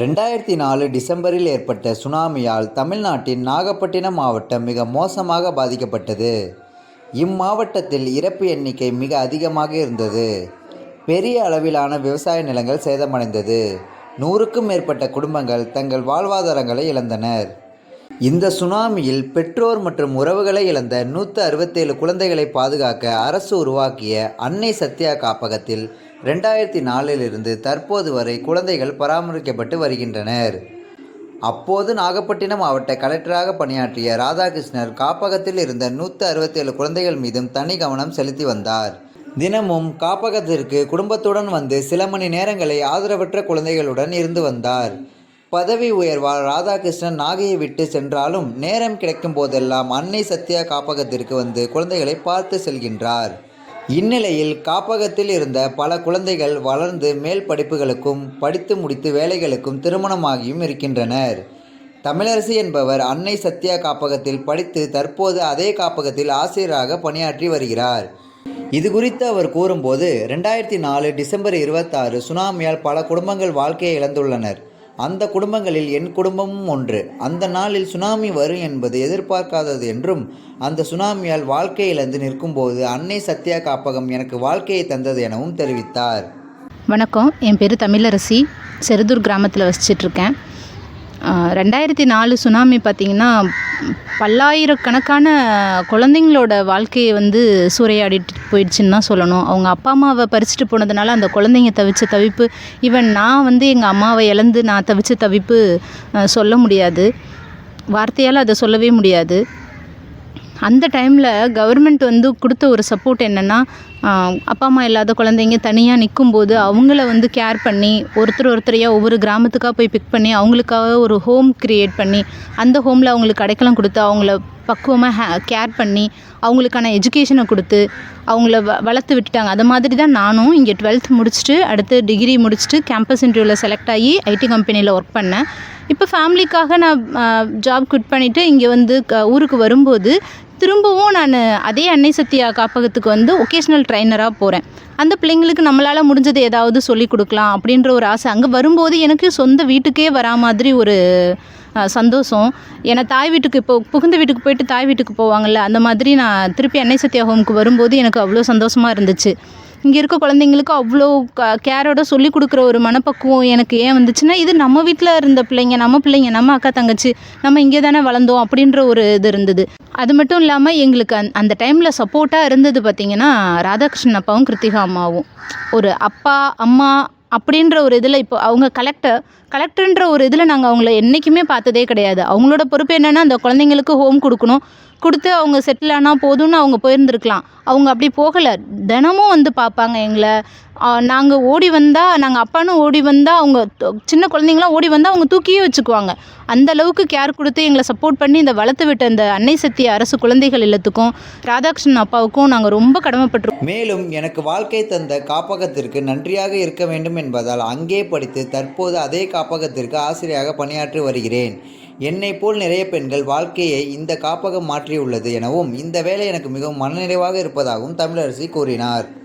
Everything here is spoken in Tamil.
ரெண்டாயிரத்தி நாலு டிசம்பரில் ஏற்பட்ட சுனாமியால் தமிழ்நாட்டின் நாகப்பட்டினம் மாவட்டம் மிக மோசமாக பாதிக்கப்பட்டது. இம்மாவட்டத்தில் இறப்பு எண்ணிக்கை மிக அதிகமாக இருந்தது. பெரிய அளவிலான விவசாய நிலங்கள் சேதமடைந்தது. நூறுக்கும் மேற்பட்ட குடும்பங்கள் தங்கள் வாழ்வாதாரங்களை இழந்தனர். இந்த சுனாமியில் பெற்றோர் மற்றும் உறவுகளை இழந்த நூற்று அறுபத்தேழு குழந்தைகளை பாதுகாக்க அரசு உருவாக்கிய அன்னை சத்யா காப்பகத்தில் ரெண்டாயிரத்தி நாலிலிருந்து தற்போது வரை குழந்தைகள் பராமரிக்கப்பட்டு வருகின்றனர். அப்போது நாகப்பட்டினம் மாவட்ட கலெக்டராக பணியாற்றிய ராதாகிருஷ்ணர் காப்பகத்தில் இருந்த நூற்றி அறுபத்தேழு குழந்தைகள் மீதும் தனி கவனம் செலுத்தி வந்தார். தினமும் காப்பகத்திற்கு குடும்பத்துடன் வந்து சில மணி நேரங்களை ஆதரவற்ற குழந்தைகளுடன் இருந்து வந்தார். பதவி உயர்வால் ராதாகிருஷ்ணன் நாகையை விட்டு சென்றாலும் நேரம் கிடைக்கும் போதெல்லாம் அன்னை சத்யா காப்பகத்திற்கு வந்து குழந்தைகளை பார்த்து செல்கின்றார். இந்நிலையில் காப்பகத்தில் இருந்த பல குழந்தைகள் வளர்ந்து மேல் படிப்புகளுக்கும் படித்து முடித்து வேலைகளுக்கும் திருமணமாகியும் இருக்கின்றனர். தமிழரசி என்பவர் அன்னை சத்யா காப்பகத்தில் படித்து தற்போது அதே காப்பகத்தில் ஆசிரியராக பணியாற்றி வருகிறார். இது குறித்து அவர் கூறும்போது ரெண்டாயிரத்தி நாலு டிசம்பர் இருபத்தாறு சுனாமியால் பல குடும்பங்கள் வாழ்க்கையை இழந்துள்ளனர். அந்த குடும்பங்களில் என் குடும்பமும் ஒன்று. அந்த நாளில் சுனாமி வரும் என்பது எதிர்பார்க்காதது என்றும் அந்த சுனாமியால் வாழ்க்கை இழந்து நிற்கும்போது அன்னை சத்யா காப்பகம் எனக்கு வாழ்க்கையை தந்தது எனவும் தெரிவித்தார். வணக்கம். என் பேர் தமிழரசி. செருதூர் கிராமத்தில் வசிச்சிட்ருக்கேன். ரெண்டாயிரத்தி நாலு சுனாமி பார்த்திங்கன்னா பல்லாயிரக்கணக்கான குழந்தைங்களோட வாழ்க்கையை வந்து சூறையாடிட்டு போயிடுச்சுன்னு தான் சொல்லணும். அவங்க அப்பா அம்மாவை பறிச்சுட்டு போனதுனால அந்த குழந்தைங்க தவிச்ச தவிப்பு ஈவன் நான் வந்து எங்கள் அம்மாவை இழந்து நான் தவிச்ச தவிப்பு சொல்ல முடியாது. வார்த்தையால் அதை சொல்லவே முடியாது. அந்த டைமில் கவர்மெண்ட் வந்து கொடுத்த ஒரு சப்போர்ட் என்னென்னா அப்பா அம்மா இல்லாத குழந்தைங்க தனியாக நிற்கும்போது அவங்கள வந்து கேர் பண்ணி ஒருத்தர் ஒருத்தரையாக ஒவ்வொரு கிராமத்துக்காக போய் பிக் பண்ணி அவங்களுக்காக ஒரு ஹோம் க்ரியேட் பண்ணி அந்த ஹோமில் அவங்களுக்கு அடைக்கலம் கொடுத்து அவங்கள பக்குவமாக ஹே கேர் பண்ணி அவங்களுக்கான எஜுகேஷனை கொடுத்து அவங்கள வ வளர்த்து விட்டுட்டாங்க. அது மாதிரி தான் நானும் இங்கே டுவெல்த் முடிச்சுட்டு அடுத்து டிகிரி முடிச்சுட்டு கேம்பஸ் இன்டர்வியூவில் செலக்ட் ஆகி ஐடி கம்பெனியில் ஒர்க் பண்ணேன். இப்போ ஃபேமிலிக்காக நான் ஜாப் குட் பண்ணிவிட்டு இங்கே வந்து க ஊருக்கு வரும்போது திரும்பவும் நான் அதே அன்னை சத்யா காப்பகத்துக்கு வந்து ஒகேஷ்னல் ட்ரைனராக போகிறேன் அந்த பிள்ளைங்களுக்கு நம்மளால் முடிஞ்சது ஏதாவது சொல்லி கொடுக்கலாம் அப்படின்ற ஒரு ஆசை அங்கே வரும்போது எனக்கு சொந்த வீட்டுக்கே வரா மாதிரி ஒரு சந்தோஷம். ஏன்னா தாய் வீட்டுக்கு இப்போ புகுந்த வீட்டுக்கு போயிட்டு தாய் வீட்டுக்கு போவாங்கள்ல அந்த மாதிரி நான் திருப்பி அன்னை சத்யா ஹோமுக்கு வரும்போது எனக்கு அவ்வளோ சந்தோஷமாக இருந்துச்சு. இங்கே இருக்க குழந்தைங்களுக்கு அவ்வளோ க கேரோட சொல்லி கொடுக்குற ஒரு மனப்பக்குவம் எனக்கு ஏன் வந்துச்சுன்னா இது நம்ம வீட்டில் இருந்த பிள்ளைங்க நம்ம பிள்ளைங்க நம்ம அக்கா தங்கச்சி நம்ம இங்கே தானே வளர்ந்தோம் அப்படின்ற ஒரு இது இருந்தது. அது மட்டும் இல்லாமல் எங்களுக்கு அந் அந்த டைமில் சப்போர்ட்டாக இருந்தது பார்த்திங்கன்னா ராதாகிருஷ்ணன் அப்பாவும் கிருத்திகா அம்மாவும். ஒரு அப்பா அம்மா அப்படின்ற ஒரு இதில் இப்போ அவங்க கலெக்டர் கலெக்டர்ன்ற ஒரு இதில் நாங்கள் அவங்கள என்றைக்குமே பார்த்ததே கிடையாது. அவங்களோட பொறுப்பு என்னென்னா அந்த குழந்தைங்களுக்கு ஹோம் கொடுக்கணும். கொடுத்து அவங்க செட்டில் ஆனால் போதும்னு அவங்க போயிருந்துருக்கலாம். அவங்க அப்படி போகலை. தினமும் வந்து பார்ப்பாங்க எங்களை. நாங்கள் ஓடி வந்தால் நாங்கள் அப்பானும் ஓடி வந்தால் அவங்க தொ- சின்ன குழந்தைங்களாம் ஓடி வந்தால் அவங்க தூக்கியே வச்சுக்குவாங்க. அந்த அளவுக்கு கேர் கொடுத்து எங்களை சப்போர்ட் பண்ணி இந்த வளர்த்து விட்ட இந்த அன்னை சக்தி அரசு குழந்தைகள் இல்லத்துக்கும் ராதாகிருஷ்ணன் அப்பாவுக்கும் நாங்கள் ரொம்ப கடமைப்பட்டிருக்கோம். மேலும் எனக்கு வாழ்க்கை தந்த காப்பகத்திற்கு நன்றியாக இருக்க வேண்டும் என்பதால் அங்கே படித்து தற்போது அதே காப்பகத்திற்கு ஆசிரியராக பணியாற்றி வருகிறேன். என்னை போல் நிறைய பெண்கள் வாழ்க்கையை இந்த காப்பகம் மாற்றியுள்ளது எனவும் இந்த வேலை எனக்கு மிகவும் மனநிறைவாக இருப்பதாகவும் தமிழரசி கூறினார்.